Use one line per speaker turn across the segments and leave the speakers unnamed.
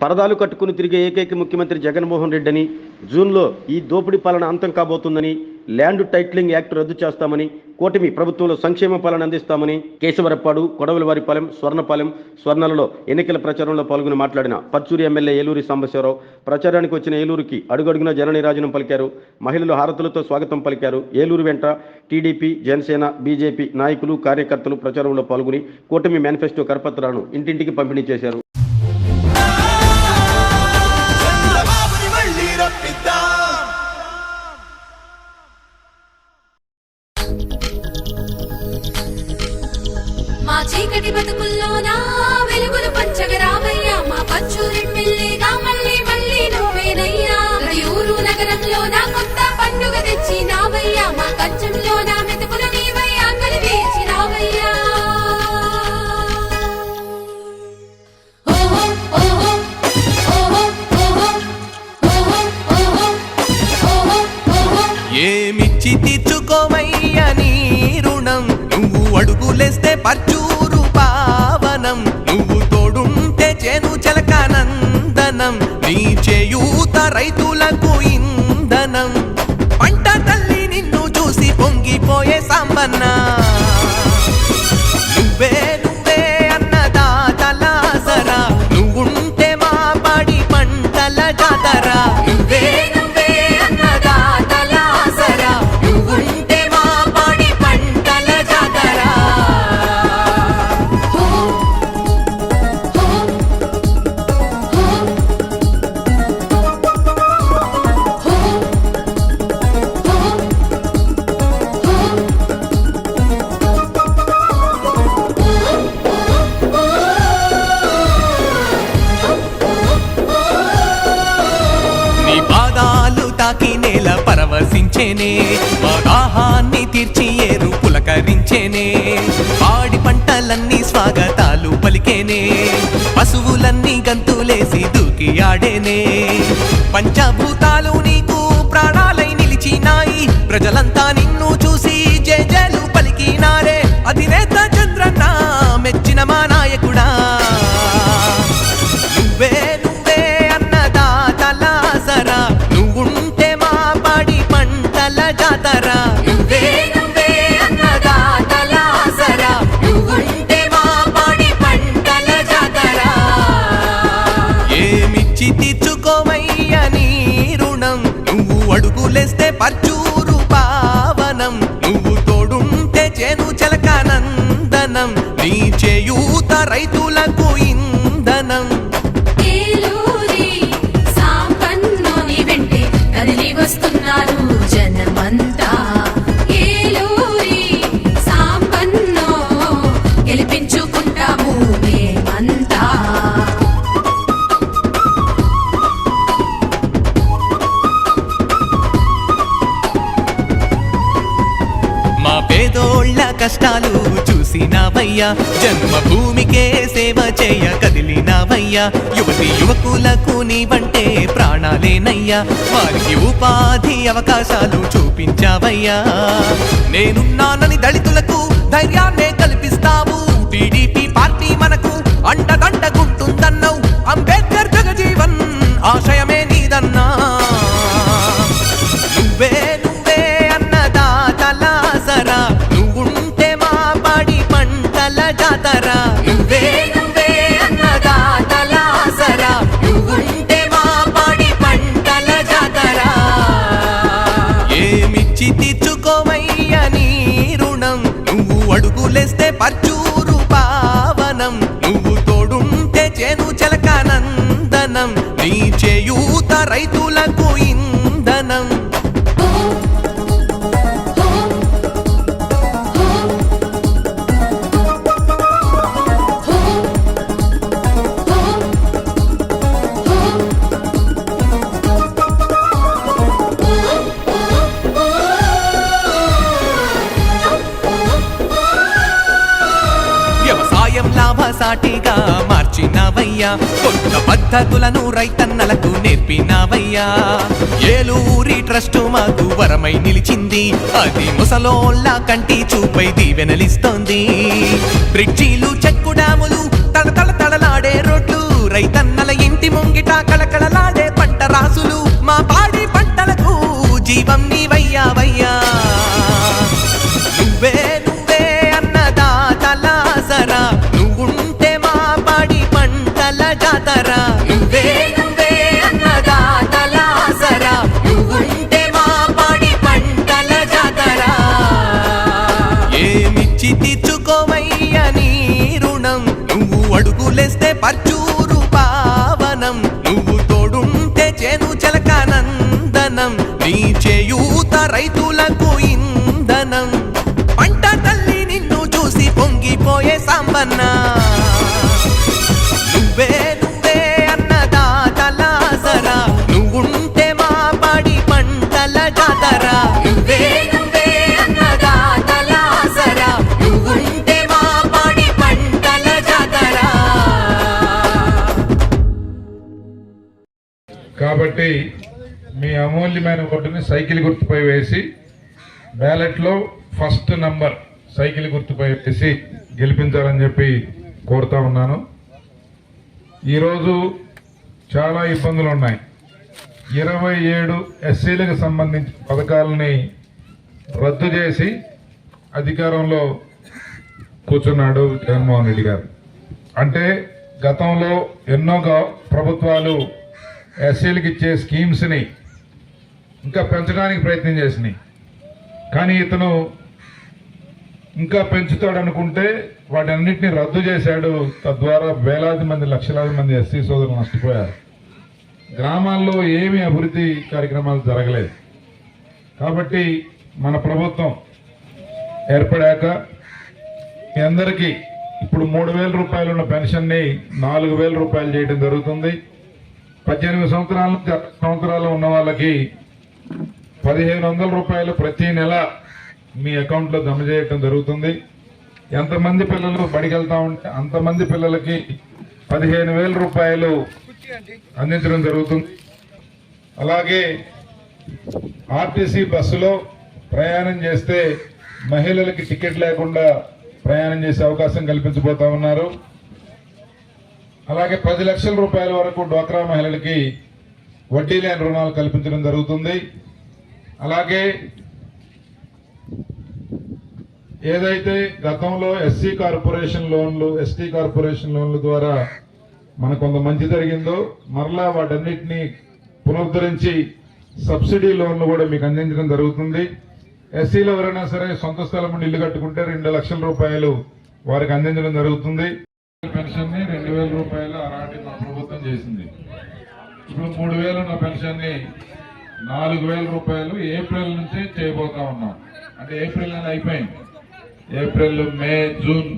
పరదాలు కట్టుకుని తిరిగే ఏకైక ముఖ్యమంత్రి జగన్మోహన్ రెడ్డి అని జూన్లో ఈ దోపిడీ పాలన అంతం కాబోతుందని ల్యాండ్ టైటిలింగ్ యాక్ట్ రద్దు చేస్తామని కూటమి ప్రభుత్వంలో సంక్షేమ పాలన అందిస్తామని కేశవరప్పాడు కొడవలవారిపాలెం స్వర్ణపాలెం స్వర్ణలలో ఎన్నికల ప్రచారంలో పాల్గొని మాట్లాడిన పచ్చూరి ఎమ్మెల్యే ఏలూరి సాంబశివరావు ప్రచారానికి వచ్చిన ఏలూరుకి అడుగడుగున జననిరాజనం పలికారు మహిళలు హారతులతో స్వాగతం పలికారు ఏలూరు వెంట టీడీపీ జనసేన బీజేపీ నాయకులు కార్యకర్తలు ప్రచారంలో పాల్గొని కూటమి మేనిఫెస్టో కరపత్రాలను ఇంటింటికి పంపిణీ చేశారు.
చీకటి బతుకుల్లోనా వెలుగులు పంచగ రామయ్య. మా పంచూరెడ్ పిల్లిగా మళ్ళీ మళ్ళీ నువ్వేనయ్యా. ఊరు నగరంలోనా కొత్త పండుగ తెచ్చి నావయ్యా. మా కంచంలోనా మెతుకులు నీవయ్యా. కలివేచి రావయ్యా.
ఏమిచ్చి తీర్చుకోవయ్య రుణం? నువ్వు అడుగులేస్తే పర్చు రైతులకు ఇంధనం. పంట తల్లి నిన్ను చూసి పొంగిపోయే సాంబన్నా. స్వాగతాలు పలికేనే. పశువులన్నీ గంతులేసి దూకి ఆడేనే. పంచభూతాలు నీకు ప్రాణాలై నిలిచినాయి. ప్రజలంతా నిన్ను చూసి జయజలు నువ్వు పర్చూరు పావనం. నువ్వు తోడుంటే చేను చలకానందనం నీ చేయూత రైతులకు కష్టాలు చూసినావయ్యా. జన్మభూమికే సేవ చేయ కదిలినావయ్యా. యువతి యువకులకు నీవంటే ప్రాణాలేనయ్యా. వారికి ఉపాధి అవకాశాలు చూపించావయ్యా. నేనున్నానని దళితులకు ధైర్యాన్నే కల్పిస్తావు. టీడీపీ పార్టీ మనకు అండదండగుంటుందన్నావు. అంబేద్కర్ జగజీవన్ ఆశయమే రైతులకు ఇంధనం. వ్యవసాయం లాభసాటిగా మార్చినవయ్యా కొత్త పద్ధతులను రైతన్నలకు నేర్పినవయ్యా. ఏలూరి ట్రస్ట్ మాకు వరమై నిలిచింది. అది ముసలోళ్ళ కంటి చూపై దీవెనలిస్తోంది. బ్రిడ్జీలు చెక్కు డాములు తడతడ తడలాడే రోడ్లు రైతన్నల ఇంటి ముంగిట కళకళలాడే పంట రాసులు మా పాడి పంటలకు జీవం నీవయ్యావయ్యా. పొంగిపోయే సాంబన్న నువ్వే నువ్వే అన్నదాతలాసరా నువ్వుంటే మా పాడి పంటల జాతర. నువ్వే నువ్వే అన్నదాతలాసరా నువ్వుంటే మా పాడి పంటల జాతర.
కాబట్టి మీ అమూల్యమైన ఓటుని సైకిల్ గుర్తుపై వేసి బ్యాలెట్లో ఫస్ట్ నంబర్ సైకిల్ గుర్తుపై వేసి గెలిపించాలని చెప్పి కోరుతా ఉన్నాను. ఈరోజు చాలా ఇబ్బందులు ఉన్నాయి. ఇరవై ఏడు ఎస్సీలకు సంబంధించిన పథకాలని రద్దు చేసి అధికారంలో కూర్చున్నాడు జగన్మోహన్ రెడ్డి గారు. అంటే గతంలో ఎన్నో ప్రభుత్వాలు ఎస్సీలకు ఇచ్చే స్కీమ్స్ని ఇంకా పెంచడానికి ప్రయత్నం చేసినాయి. కానీ ఇతను ఇంకా పెంచుతాడు అనుకుంటే వాటన్నిటిని రద్దు చేశాడు. తద్వారా వేలాది మంది లక్షలాది మంది ఎస్సీ సోదరులు నష్టపోయారు. గ్రామాల్లో ఏమీ అభివృద్ధి కార్యక్రమాలు జరగలేదు. కాబట్టి మన ప్రభుత్వం ఏర్పడాక మీ అందరికీ ఇప్పుడు మూడు వేల రూపాయలు ఉన్న పెన్షన్ని నాలుగు వేల రూపాయలు చేయడం జరుగుతుంది. పద్దెనిమిది సంవత్సరాల సంవత్సరాలు ఉన్న వాళ్ళకి పదిహేను వందల రూపాయలు ప్రతి నెల మీ అకౌంట్లో జమ చేయటం జరుగుతుంది. ఎంతమంది పిల్లలు బడికెళ్తా ఉంటే అంతమంది పిల్లలకి పదిహేను వేల రూపాయలు అందించడం జరుగుతుంది. అలాగే ఆర్టీసీ బస్సులో ప్రయాణం చేస్తే మహిళలకి టికెట్ లేకుండా ప్రయాణం చేసే అవకాశం కల్పించబోతా ఉన్నారు. అలాగే పది లక్షల రూపాయల వరకు డ్వాక్రా మహిళలకి వడ్డీ లేని రుణాలు కల్పించడం జరుగుతుంది. అలాగే ఏదైతే గతంలో ఎస్సీ కార్పొరేషన్ లోన్లు ఎస్టీ కార్పొరేషన్ లోన్ల ద్వారా మనకు కొంత మంచి జరిగిందో మరలా వాటన్నిటిని పునరుద్ధరించి సబ్సిడీ లోన్లు కూడా మీకు అందించడం జరుగుతుంది. ఎస్సీలో ఎవరైనా సరే సొంత స్థలం ఉండి ఇల్లు కట్టుకుంటే రెండు లక్షల రూపాయలు వారికి అందించడం జరుగుతుంది. పెన్షన్ని రెండు వేల రూపాయలు ఆనాటి మన ప్రభుత్వం చేసింది. ఇప్పుడు మూడు వేలు ఉన్న పెన్షన్ని నాలుగు వేల రూపాయలు ఏప్రిల్ నుంచి చేయబోతా ఉన్నాం. అంటే ఏప్రిల్ అని అయిపోయింది. ఏప్రిల్ మే జూన్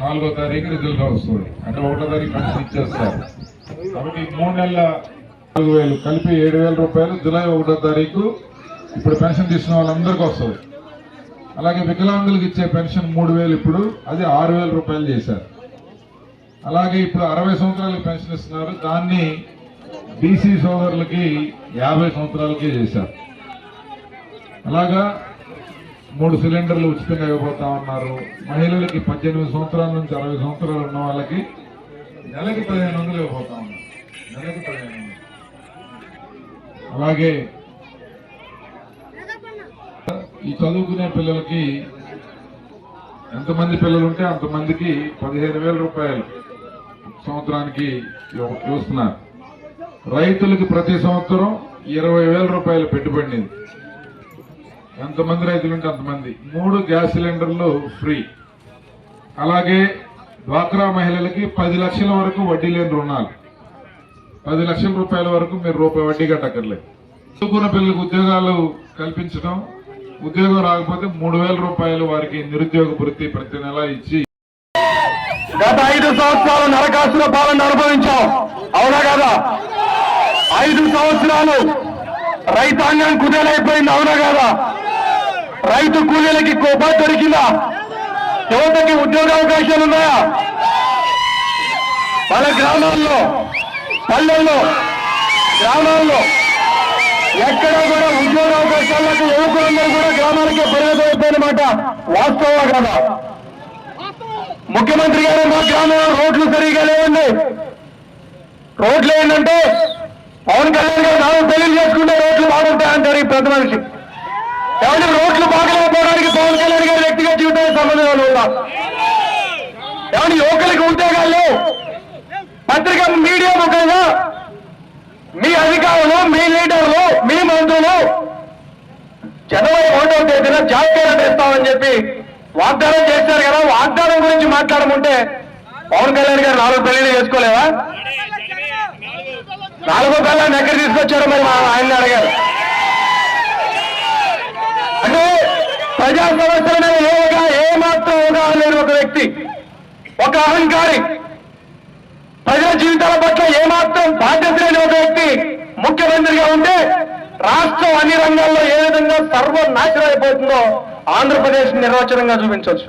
నాలుగో తారీఖు రిజల్ట్ వస్తుంది. అంటే ఒకటో తారీఖు పెన్షన్ ఇచ్చేస్తారు కాబట్టి మూడు నెలల నాలుగు వేలు కలిపి ఏడు వేల రూపాయలు జూలై ఒకటో తారీఖు ఇప్పుడు పెన్షన్ తీసుకున్న వాళ్ళందరికీ వస్తుంది. అలాగే వికలాంగులకు ఇచ్చే పెన్షన్ మూడు వేలు ఇప్పుడు అది ఆరు వేల రూపాయలు చేశారు. అలాగే ఇప్పుడు అరవై సంవత్సరాలకి పెన్షన్ ఇస్తున్నారు. దాన్ని బీసీ సోదరులకి యాభై సంవత్సరాలకే చేశారు. అలాగా మూడు సిలిండర్లు ఉచితంగా ఇవ్వబోతా ఉన్నారు. మహిళలకి పద్దెనిమిది సంవత్సరాల నుంచి అరవై సంవత్సరాలు ఉన్న వాళ్ళకి నెలకి పదిహేను వందలు ఇవ్వబోతా ఉన్నారు. నెలకి పదిహేను అలాగే ఈ చదువుకునే పిల్లలకి ఎంతమంది పిల్లలు ఉంటే అంతమందికి పదిహేను వేల రూపాయలు సంవత్సరానికి చూస్తున్నారు రైతులకు రైతులకి ప్రతి సంవత్సరం ఇరవై వేల రూపాయలు పెట్టుబడింది ఎంతమంది రైతులు ఉంటే అంతమంది. మూడు గ్యాస్ సిలిండర్లు ఫ్రీ. అలాగే డ్వాక్రా మహిళలకి పది లక్షల వరకు వడ్డీ లేని రుణాలు. పది లక్షల రూపాయల వరకు మీరు రూపాయి వడ్డీ కట్టక్కర్లేదు. చదువుకున్న పిల్లలకు ఉద్యోగాలు కల్పించడం ఉద్యోగం రాకపోతే మూడు వేల రూపాయలు వారికి నిరుద్యోగ వృత్తి ప్రతి నెల ఇచ్చి
గత ఐదు సంవత్సరాలు నరకాసుల పాలన అనుభవించాం. అవునా కదా? ఐదు సంవత్సరాలు రైతాంగం కుదేలైపోయింది. అవునా కదా? రైతు కూలీలకి కోపా దొరికిందా? యువతకి ఉద్యోగ అవకాశాలు ఉన్నాయా? వాళ్ళ గ్రామాల్లో పల్లెల్లో గ్రామాల్లో ఎక్కడ కూడా ఉద్యోగ అవకాశాలకు యువకులందరూ కూడా గ్రామాలకే పరిమితమైపోయినమాట వాస్తవమా కదా? ముఖ్యమంత్రి గారు మా గ్రామంలో రోడ్లు సరిగా లేవండి. రోడ్లు ఏంటంటే పవన్ కళ్యాణ్ గారు నాకు తెలియజేసుకుంటే చేసుకుంటే రోడ్లు బాగుంటాయంటారు ఈ ప్రతి మనిషి. ఎవరి రోడ్లు బాగలేకపోవడానికి పవన్ కళ్యాణ్ గారి వ్యక్తిగత జీవితానికి సంబంధం ఉందా ఎవరి యువకులకి ఉద్యోగాలు పత్రిక మీడియా ముఖంగా మీ అధికారులు మీ లీడర్లు మీ మంత్రులు జనవరి ఒకటో తేదీన జాతీయ తెస్తామని చెప్పి వాగ్దానం చేశారు కదా. వాగ్దానం గురించి మాట్లాడమంటే పవన్ కళ్యాణ్ గారు నాలుగు పెళ్ళి చేసుకోలేదా నాలుగో పెళ్ళాన్ని ఎక్కడ తీసుకొచ్చారో మరి మా అడిగారు అంటే ప్రజా సమస్యల మీద ఏగా ఏ మాత్రం అవగాహన లేని ఒక వ్యక్తి ఒక అహంకారి ప్రజల జీవితాల పట్ల ఏమాత్రం బాధ్యత లేని ఒక వ్యక్తి ముఖ్యమంత్రిగా ఉంటే రాష్ట్రం అన్ని రంగాల్లో ఏ విధంగా సర్వనాశనం అయిపోతుందో ఆంధ్రప్రదేశ్ నిర్వచనంగా చూపించవచ్చు.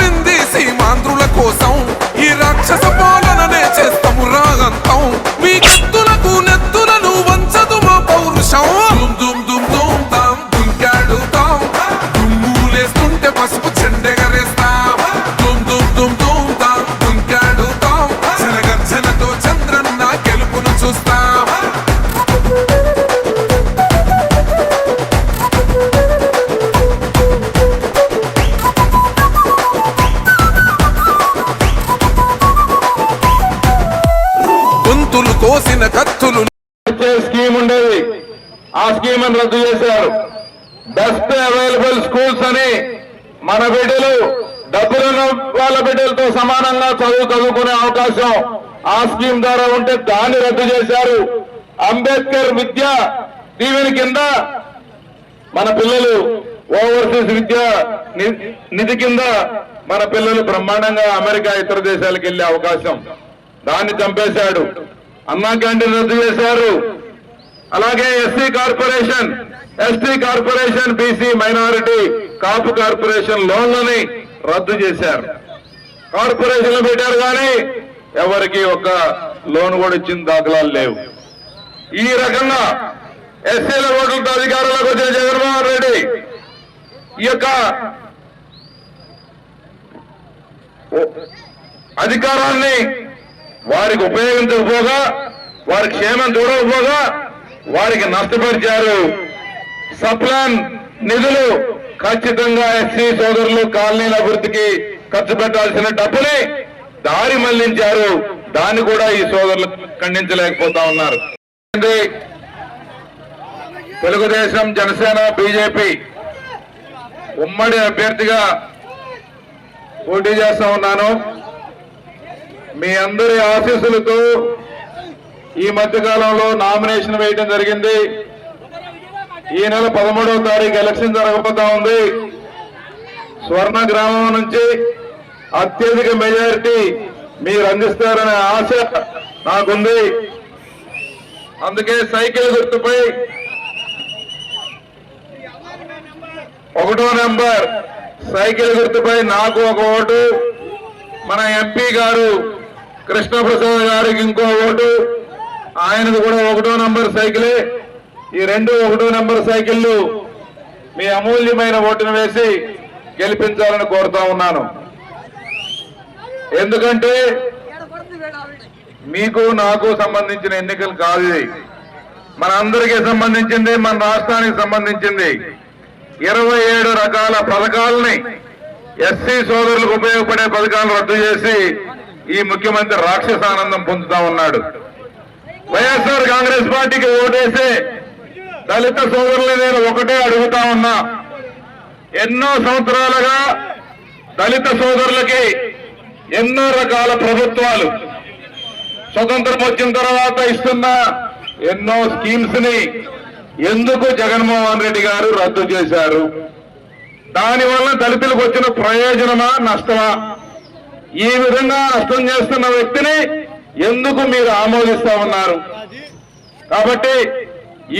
కోసిన కత్తులు
స్కీమ్ ఉండేది. ఆ స్కీమ్ అని రద్దు చేశారు. బెస్ట్ అవైలబుల్ స్కూల్స్ అని మన బిడ్డలు డబ్బులున్న వాళ్ళ బిడ్డలతో సమానంగా చదువు చదువుకునే అవకాశం ఆ స్కీమ్ ద్వారా ఉంటే దాన్ని రద్దు చేశారు. అంబేద్కర్ విద్య దీవెన కింద మన పిల్లలు ఓవర్సీస్ విద్య నిధి కింద మన పిల్లలు బ్రహ్మాండంగా అమెరికా ఇతర దేశాలకు వెళ్ళే అవకాశం. దాన్ని చంపేశాడు. అన్నా క్యాంటీన్ రద్దు చేశారు. అలాగే SC corporation ST corporation BC minority Kapu corporation లోన్లని రద్దు చేశారు. కార్పొరేషన్లు పెట్టారు కానీ ఎవరికి ఒక లోన్ కూడా ఇచ్చిన దాఖలాలు లేవు. ఈ రకంగా ఎస్సీల ఓట్లతో అధికారంలోకి వచ్చిన జగన్మోహన్ రెడ్డి ఈ యొక్క అధికారాన్ని వారికి ఉపయోగించకపోగా వారి క్షేమం చూడకపోగా వారికి నష్టపరిచారు. సప్లాన్ నిధులు ఖచ్చితంగా ఎస్సీ సోదరులు కాలనీల అభివృద్ధికి ఖర్చు పెట్టాల్సిన డబ్బుని దారి మళ్ళించారు. దాన్ని కూడా ఈ సోదరులు ఖండించలేకపోతా ఉన్నారు. తెలుగుదేశం జనసేన బీజేపీ ఉమ్మడి అభ్యర్థిగా పోటీ చేస్తా ఉన్నాను. మీ అందరి ఆశీస్సులతో ఈ మధ్యకాలంలో నామినేషన్ వేయడం జరిగింది. ఈ నెల పదమూడవ తారీఖు ఎలక్షన్ జరగబోతా ఉంది. స్వర్ణ గ్రామం నుంచి అత్యధిక మెజారిటీ మీరు అందిస్తారనే ఆశ నాకుంది. అందుకే సైకిల్ గుర్తుపై ఒకటో నెంబర్ సైకిల్ గుర్తుపై నాకు ఒక ఓటు. మన ఎంపీ గారు కృష్ణప్రసాద్ గారికి ఇంకో ఓటు. ఆయనకు కూడా ఒకటో నంబర్ సైకిలే. ఈ రెండు ఒకటో నంబర్ సైకిళ్ళు మీ అమూల్యమైన ఓటును వేసి గెలిపించాలని కోరుతా ఉన్నాను. ఎందుకంటే మీకు నాకు సంబంధించిన ఎన్నికలు కాదు ఇది. మనందరికీ సంబంధించింది మన రాష్ట్రానికి సంబంధించింది. ఇరవై ఏడు రకాల పథకాలని ఎస్సీ సోదరులకు ఉపయోగపడే పథకాలను రద్దు చేసి ఈ ముఖ్యమంత్రి రాక్షస ఆనందం పొందుతా ఉన్నాడు. వైఎస్ఆర్ కాంగ్రెస్ పార్టీకి ఓటేసి దళిత సోదరులు నేను ఒకటే అడుగుతా ఉన్నా. ఎన్నో సంవత్సరాలుగా దళిత సోదరులకి ఎన్నో రకాల ప్రభుత్వాలు స్వతంత్రం వచ్చిన తర్వాత ఇస్తున్న ఎన్నో స్కీమ్స్ని ఎందుకు జగన్మోహన్ రెడ్డి గారు రద్దు చేశారు? దానివల్ల దళితులకు వచ్చిన ప్రయోజనమా నష్టమా?
ఈ విధంగా నష్టం చేస్తున్న వ్యక్తిని ఎందుకు మీరు ఆమోదిస్తా ఉన్నారు? కాబట్టి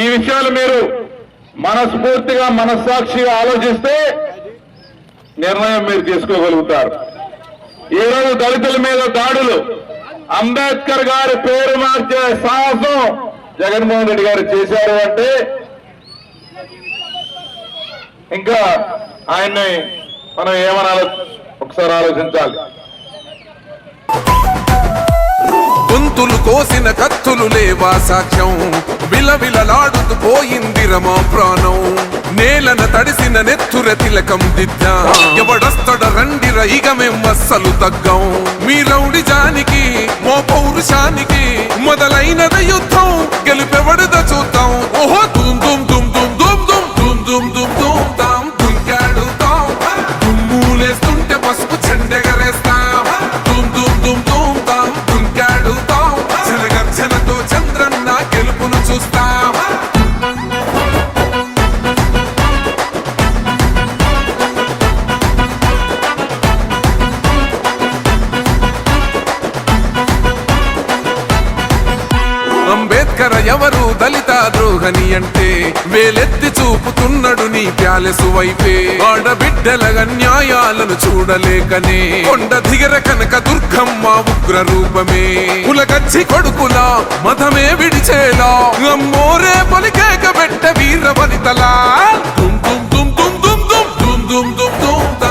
ఈ విషయాలు మీరు మనస్ఫూర్తిగా మనస్సాక్షిగా ఆలోచిస్తే నిర్ణయం మీరు తీసుకోగలుగుతారు. ఈ రోజు దళితుల మీద దాడులు. అంబేద్కర్ గారి పేరు మార్చే సాహసం జగన్మోహన్ రెడ్డి గారు చేశారు అంటే ఇంకా ఆయన్ని మనం ఏమనాలో ఒకసారి ఆలోచించాలి.
గొంతులు కోసిన కత్తులు లేవా సాక్ష్యం? విలవిలలాడుతూ పోయింది రమా ప్రాణం. నేలన తడిసిన నెత్తుర తిలకం దిద్దా. ఎవడొస్తడ రండిర ఇక మేమస్సలు తగ్గం. మీ రౌడి జానికి మో పౌరుషానికి మొదలైనది యుద్ధం. గెలుపెవడద చూద్దాం. ఓహో తుందు నీ వైపే ఆడబిడ్డల న్యాయాలను చూడలేకనే కొండ దిగర కనక దుర్గమ్మ ఉగ్ర రూపమే కులకచ్చి కొడుకులా మతమే విడిచేలా అమ్మోరే పలికేక పెట్ట వీర వనితలా దుమ్ దుమ్ దుమ్ దుమ్ దుమ్ దుమ్ దుమ్ దుమ్ దుమ్ దుమ్